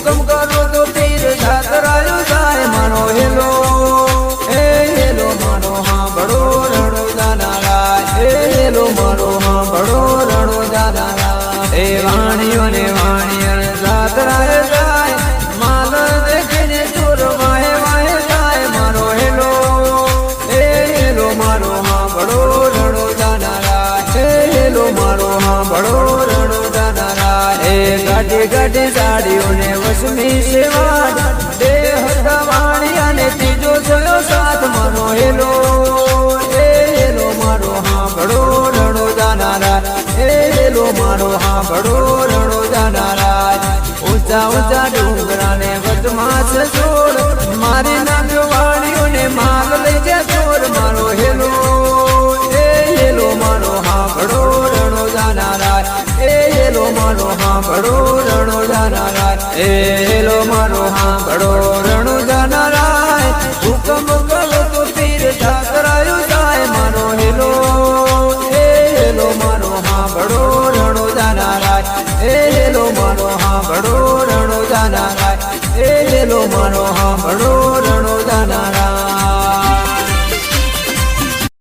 હુકમ કરો તો તીર જાતરાયો જાય મારો હેલો. હે હેલો મારો હા બડો રડો દાનાળા હે હેલો મારો હા બડો રડો દાનાળા હે વાણી ગાડી ગાડી સાડીઓને વસમી સેવા દેહ કવાણી અને ત્રીજો થયો સાથ. મારો હેલો હેલો, મારો હાંભળો રણો જાનારા. હેલો, મારો હાંભળો રણો જાનારા. ઊંચા ઊંચા ડુંગરાને વચમાં મારો હાંભળો, રણો જાનારા એલો મારો હાંભળો, રણો જાનારા હુકમ કરો તો તીર ઠાકરાયો જાય. મારો હેલો હેલો, મારો હાંભળો, રણો જાનારા હેલો, મારો હાંભળો, રણો જાનારા હેલો, મારો હાંભળો